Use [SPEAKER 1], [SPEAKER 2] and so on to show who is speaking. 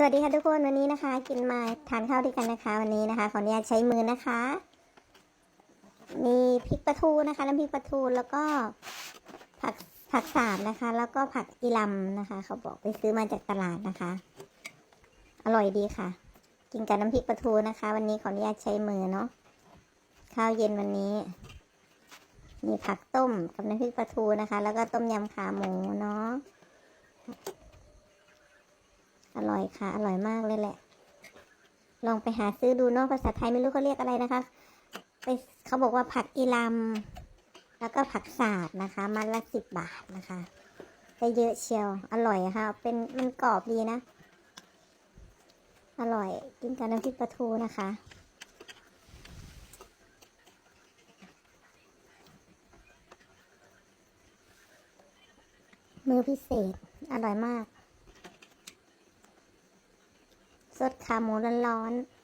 [SPEAKER 1] สวัสดีค่ะทุกคนวันนี้นะคะ กินมาทานข้าวด้วยกันนะคะ วันนี้นะคะ ขออนุญาตใช้มือนะคะ มีพริกปลาทูนะคะน้ำพริกปลาทูแล้วก็ผักผักสาบนะคะ แล้วก็ผักอีลำนะคะ เขาบอกไปซื้อมาจากตลาดนะคะ อร่อยดีค่ะ กินกับน้ำพริกปลาทูนะคะ วันนี้ขออนุญาตใช้มือเนาะข้าวเย็นวันนี้ มีผักต้มกับน้ำพริกปลาทูนะคะ แล้วก็ต้มยำขาหมูเนาะ ร่อยค่ะ อร่อยมากเลยแหละ ลองไปหาซื้อดูเนาะภาษาไทยไม่รู้เขาเรียกอะไรนะคะไปเขาบอกว่าผักอีลำแล้วก็ผักสาดนะคะ มัดละสิบบาทนะคะได้เยอะเชียว อร่อยค่ะ เป็นมันกรอบดีนะ อร่อยกินกับน้ำพริกปลาทูนะคะมือพิเศษ อร่อยมาก สดขาหมูร้อนๆ